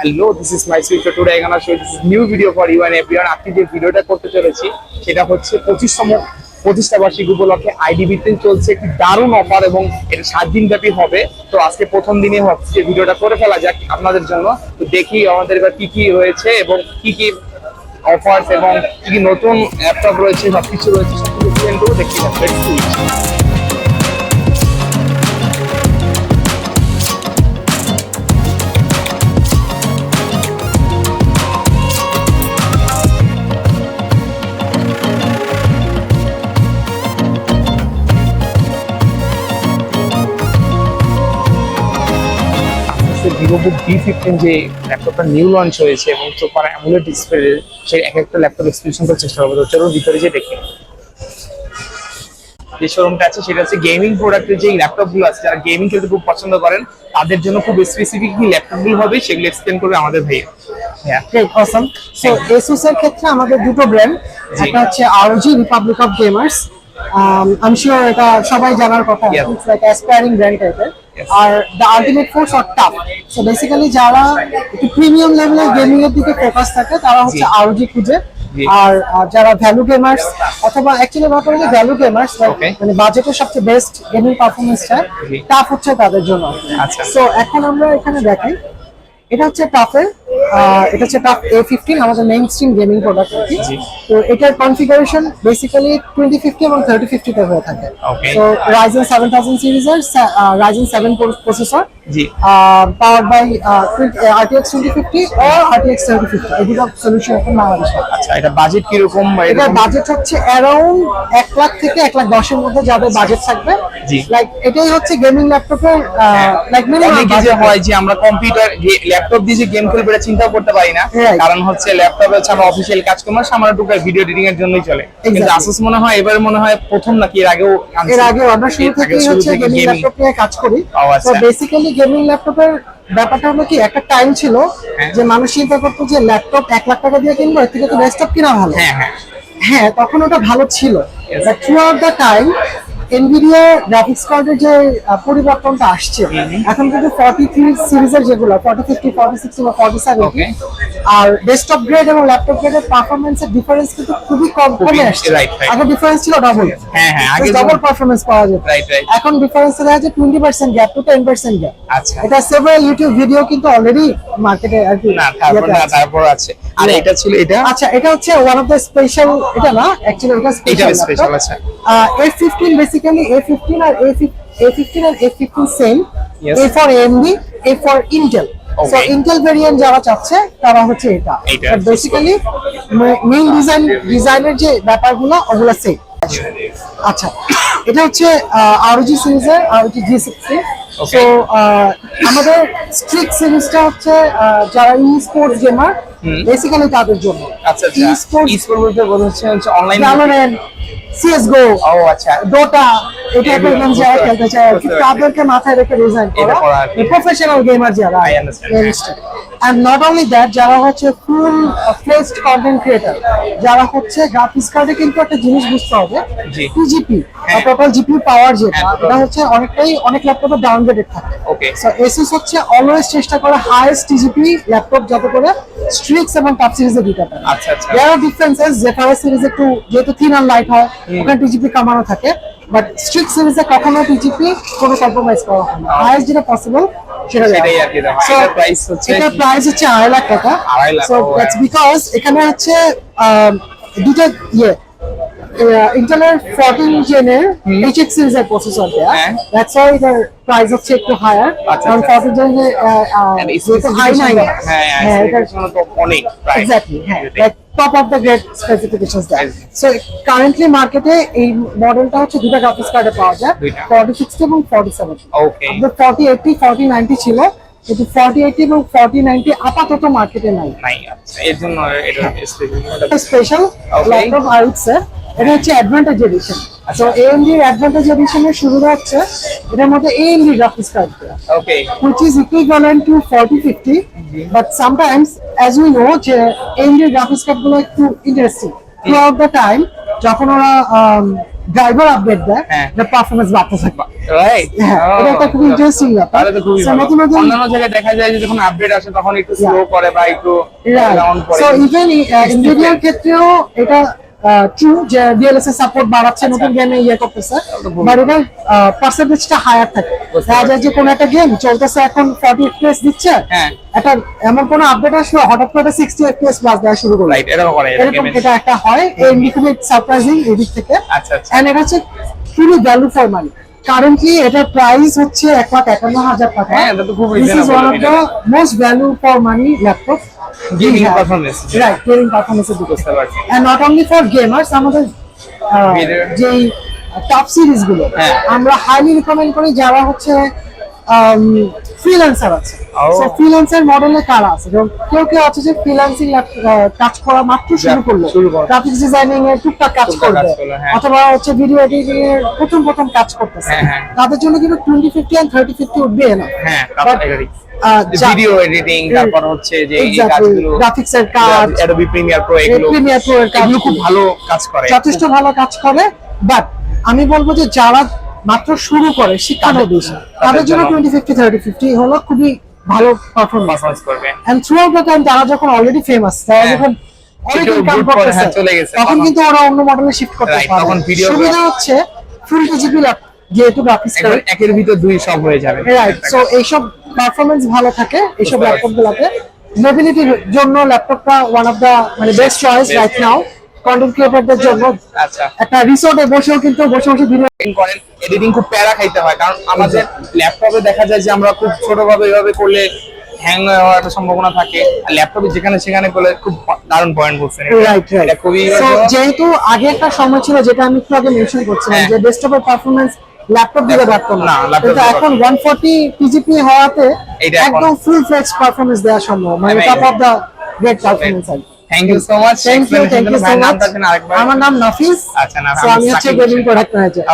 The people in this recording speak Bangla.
Hello this is my switch today এখানে show this new video for you and everyone আজকে যে ভিডিওটা করতে চলেছি, সেটা হচ্ছে পঁচিশতম প্রতিষ্ঠা বার্ষিকী উপলক্ষে আইডিবিতে চলছে একটি দারুণ অফার এবং এটা সাত দিন ব্যাপী হবে। তো আজকে প্রথম দিনে হচ্ছে ভিডিওটা করে ফেলা যাক আপনাদের জন্য। তো দেখি আমাদের এবার কি কি রয়েছে এবং কি কি অফার্স এবং কি কি নতুন ল্যাপটপ রয়েছে, সবকিছু রয়েছে, সবকিছু দেখি। ভিভোবুক বি ফিফটিন যে ল্যাপটপটা নিউ লঞ্চ হয়েছে এবং সুপার অ্যামুলেট ডিসপ্লে সেই এক একটা ল্যাপটপ এক্সপ্লেশন করার চেষ্টা করব। তো চলুন ভিতরে যে দেখি। যে শোরুমটা আছে সেটা হচ্ছে গেমিং প্রোডাক্টের যে ল্যাপটপগুলো আছে যারা গেমিং খেলতে খুব পছন্দ করেন তাদের জন্য খুব স্পেসিফিক কি ল্যাপটপগুলো হবে সেগুলো এক্সপ্লেন করবে আমাদের ভাইয়া। হ্যাঁ অসম সো এসুস এর ক্ষেত্রে আমাদের দুটো ব্র্যান্ড। একটা হচ্ছে RG republic of gamers I sure এটা সবাই জানার কথা. ইটস লাইক অ্যাসপায়ারিং ব্র্যান্ড টাইপের. আর the ultimate force or TUF so basically যারা একটু প্রিমিয়াম লেভেলের গেমিং এর দিকে ফোকাস থাকে তারা হচ্ছে জি। আরজি খুঁজে আর যারা ভ্যালু গেমার্স অথবা অ্যাকচুয়ালি ব্যাপার হচ্ছে ভ্যালু গেমার্স মানে বাজেটের সবচেয়ে বেস্ট গেমিং পারফরমেন্স চায়। টাফ হচ্ছে তাদের জন্য আচ্ছা। সো এখন আমরা এখানে দেখাই এটা হচ্ছে টাফের এটা হচ্ছে টাফ এ ফিফটিন আমাদের মেইন স্ট্রিম গেমিং প্রোডাক্ট তো এটার কনফিগারেশন বেসিক্যালি টোয়েন্টি ফিফটি এবং থার্টি ফিফটিতে হয়ে থাকে। তো রাইজেন সেভেন থাউজেন্ড সিরিজের Ryzen seven processor power by RTX twenty fifty RTX thirty fifty এই দুটো সলিউশন এখন বাংলাদেশে। আচ্ছা এটা বাজেট কীরকম এরকম? বাজেট হচ্ছে অ্যারাউন্ড এক লাখ থেকে এক লাখ দশের মধ্যে যাদের বাজেট থাকবে। লাইক এটাই হচ্ছে গেমিং ল্যাপটপের লাইক মিনিমাম হয়। যে আমরা কম্পিউটার ল্যাপটপ দিয়ে যে গেম খেলব এটা চিন্তা করতে পারি না। কারণ হচ্ছে ল্যাপটপে হচ্ছে আমরা অফিসিয়াল কাজ করব সামান্য টুকু ভিডিও এডিটিং এর জন্যই চলে। কিন্তু আসুস মনে হয় এবার মনে হয় প্রথম নাকি এর আগেও এর আগে আমরা শুরু শুরু হচ্ছে গেমিং ল্যাপটপ নিয়ে কাজ করি। ও, তো আচ্ছা। বেসিক্যালি গেমিং ল্যাপটপের ব্যাপারটা হলো কি একটা টাইম ছিল হ্যাঁ। যে মানুষ চিন্তা করতো যে ল্যাপটপ এক লাখ টাকা দিয়ে কিনবো এর থেকে তো ডেস্কটপ কিনা ভালো। হ্যাঁ হ্যাঁ। হ্যাঁ তখন ওটা ভালো ছিল। Yes. Throughout the time Nvidia graphics কার্ডের যে পরিবর্তনটা আসছে এখন কিন্তু ফর্টি থ্রি সিরিজের যেগুলো ফর্টি ফিফটি ফর্টি সিক্সটি বা ফর্টি সেভেন আর ডেস্কটপ গ্রেড এবং ল্যাপটপ গ্রেডের পারফরমেন্সের ডিফারেন্স কিন্তু খুবই কম কমে আসছে. আগে ডিফারেন্স ছিল ডাবল হ্যাঁ, হ্যাঁ, আগে ডাবল পারফরমেন্স পাওয়া যেত. এখন ডিফারেন্স দেখা যাচ্ছে twenty percent gap to ten percent gap আচ্ছা। এটা সেভারাল ইউটিউব ভিডিও কিন্তু অলরেডি মার্কেটে আর কি না তারপর আছে। আছে আর এটা ছিল এটা? আচ্ছা এটা হচ্ছে ওয়ান অফ দ্য স্পেশাল এটা না? অ্যাকচুয়ালি এটা স্পেশাল এটা আচ্ছা। A fifteen basically A fifteen R A A fifteen R A fifteen same Yes. A for AMD A for Intel so. Intel variant যারা চাচ্ছে তারা হচ্ছে এটা। বেসিক্যালি মেইন ডিজাইন ডিজাইনের যে ব্যাপারগুলো ওগুলো সেম আচ্ছা। এটা হচ্ছে আরজি সিরিজের আরজি জি সিক্সটি. সো আমাদের স্ট্রিক সিরিজটা হচ্ছে যারা ই স্পোর্টস গেমার বেসিক্যালি তাদের জন্য। আচ্ছা আচ্ছা। E-sports- ই-স্পোর্ট বলতে বোঝা হচ্ছে অনলাইন ভ্যালোরেন্ট সিএসগো ও আচ্ছা। ডোটা এটা গেম যারা খেলতে চায় কি, তাদেরকে মাথায় রেখে ডিজাইন করা। প্রফেশনাল গেমার যারা. এন্ড নট অনলি দ্যাট যারা হচ্ছে ফুল ফ্লেজড কন্টেন্ট ক্রিয়েটার যারা হচ্ছে গ্রাফিক্স কার্ডে কিন্তু একটা জিনিস বুঝতে হবে জি। টিজিপি হ্যাঁ। টোটাল জিপি পাওয়ার যেটা এটা হচ্ছে অনেকটাই অনেক ল্যাপটপে ডাউনগ্রেডেড থাকে। ওকে সো এসুস হচ্ছে অলওয়েজ চেষ্টা করে হাইয়েস্ট টিজিপি ল্যাপটপ যাতে করে স্ট্রিক্স এবং টপ সিরিজে দিতে পারে আচ্ছা আচ্ছা। দেয়ার আর ডিফারেন্সেস জেফার সিরিজ একটু যেহেতু থিন আর লাইট হয় ওখানে টিজিপি কামানো থাকে। বাট স্ট্রিক্ট সিরিজে কখনো টিজিপি কোনো কম্প্রোমাইজ করা হয় না। হাইয়েস্ট যেটা পসিবল সেটা প্রাইস হচ্ছে প্রাইস হচ্ছে আড়াই লাখ টাকা। আড়াই লাখ, সো দ্যাটস। বিকজ এখানে হচ্ছে দুটো ইয়ে ইন্টেলের ফোরটিন জেনের এইচএক্স সিরিজের প্রসেসর দেয়া। হ্যাঁ। দ্যাটস ওয়াই এটার প্রাইস হচ্ছে একটু হায়ার আচ্ছা, কারণ আচ্ছা। ফোরটিন জেনের And যেহেতু হাই নাই। হ্যাঁ হ্যাঁ এটার অনেক প্রায় এক্স্যাক্টলি হ্যাঁ। Top of the grade specifications দেয়। সো কারেন্টলি মার্কেটে এই মডেলটা হচ্ছে দুটো গ্রাফিক্স কার্ডে পাওয়া যায়। দুইটা। ফর্টি সিক্সটি এবং ফর্টি সেভেন ওকে আপনার ছিল। কিন্তু ফর্টি এবং ফর্টি নাইনটি আপাতত মার্কেটে নাই। এর স্পেশাল Okay. ল্যাপটপ আউটসে এটা হচ্ছে অ্যাডভান্টেজ এডিশন তো এএমডি অ্যাডভান্টেজ এডিশনের সুবিধা হচ্ছে এটার মধ্যে এএমডি গ্রাফিক্স কার্ড দেওয়া okay which is equivalent to 40 50 but sometimes as we know যে AMD গ্রাফিক্স কার্ডগুলো একটু ইন্টারেস্টিং থ্রুআউট দ্য টাইম যখন ওরা ড্রাইভার আপডেট দেয় হ্যাঁ। the পারফরমেন্স বাড়তে থাকে। রাইট হ্যাঁ এটা একটা খুব ইন্টারেস্টিং ব্যাপার। অন্যান্য জায়গায় দেখা যায় যে যখন আপডেট আসে তখন একটু স্লো করে বা একটু ডাউন করে। সো ইভেন ইনভিডিয়ার ক্ষেত্রেও এটা ট্রু যে ডিএলএসএ সাপোর্ট বাড়াচ্ছে নতুন গেমে ইয়ে করতেছে। খুবই বাট এটা পার্সেন্টেজটা হায়ার থাকে। দেখা যায় যে কোনো একটা গেম চলতেছে এখন 40 এফপিএস দিচ্ছে। হ্যাঁ। একটা এমন কোনো আপডেট আসলো হঠাৎ করে 60 এফপিএস প্লাস দেওয়া শুরু করল। এরকম এটা একটা হয়। এই খুবই সারপ্রাইজিং এদিক থেকে। আচ্ছা আচ্ছা। এন্ড এটা হচ্ছে খুবই ভ্যালু ফর মানি কারেন্টলি এটার প্রাইস হচ্ছে এক লাখ একান্ন হাজার টাকা। এটা তো খুব this is one of the most value for money laptop gaming performance right gaming পারফরমেন্সের দিকে। And not only for gamers আমাদের যেই টপ সিরিজগুলো হ্যাঁ। আমরা হাইলি রিকমেন্ড করি যারা হচ্ছে ফ্রিল্যান্সার আছে। ফ্রিল্যান্সার মডেলে কারা আছে কেউ কেউ আছে যে ফ্রিল্যান্সিং কাজ করা মাত্র শুরু করল। গ্রাফিক্স ডিজাইনিং এর টুকটাক কাজ করবে হ্যাঁ। অথবা হচ্ছে ভিডিও এডিটিং এর প্রথম প্রথম কাজ করতেছে হ্যাঁ, হ্যাঁ। তাদের জন্য কিন্তু twenty fifty and thirty fifty উঠবে না হ্যাঁ ভিডিও এডিটিং তারপর হচ্ছে যে কাজগুলো graphics এর কাজ, এগুলো এর কাজ। খুব ভালো কাজ করে যথেষ্ট ভালো কাজ করে বাট আমি বলব যে যারা মাত্র শুরু করে শিক্ষানো দেশ তাদের জন্য টোয়েন্টি ফিফটি থার্টি ফিফটি হলো খুবই ভালো পারফরমেন্স করবে। And throughout the time তারা যখন অলরেডি ফেমাস তারা হ্যাঁ। যখন হ্যাঁ, তখন কিন্তু ওরা অন্য মডেলে শিফট করতে পারে। সুবিধা হচ্ছে ফুল জিবি যেহেতু গ্রাফিক্স একবার একের ভিতর দুই সব হয়ে যাবে। রাইট সো এইসব পারফরমেন্স ভালো থাকে এইসব ল্যাপটপ গুলাতে। মোবিলিটির জন্য ল্যাপটপটা ওয়ান অফ দা মানে best choice. Right now content ক্রিয়েটরদের জন্য আচ্ছা। একটা রিসোর্টে বসেও কিন্তু বসে বসে ভিডিও এডিটিং করেন এডিটিং খুব প্যারা খাইতে হয় কারণ আমাদের ল্যাপটপে দেখা যায় যে আমরা খুব ছোটভাবে এভাবে করলে হ্যাং হওয়ার একটা সম্ভাবনা থাকে আর ল্যাপটপে যেখানে সেখানে করলে খুব দারুণ পয়েন্ট বলছেন রাইট রাইট খুবই যেহেতু আগে একটা সময় ছিল যেটা আমি একটু আগে মেনশন করছিলাম হ্যাঁ। যে ডেস্কটপের পারফরমেন্স ল্যাপটপ দিতে পারতো না, কিন্তু এখন 140 পিজিপি হওয়াতে একদম ফুল ফ্লেক্স পারফরমেন্স দেওয়া সম্ভব। মানে top of the great thank you so much thank you thank you so much আমার নাম নাফিস। আচ্ছা, আমি হচ্ছে গেমিং প্রোডাক্ট ম্যানেজার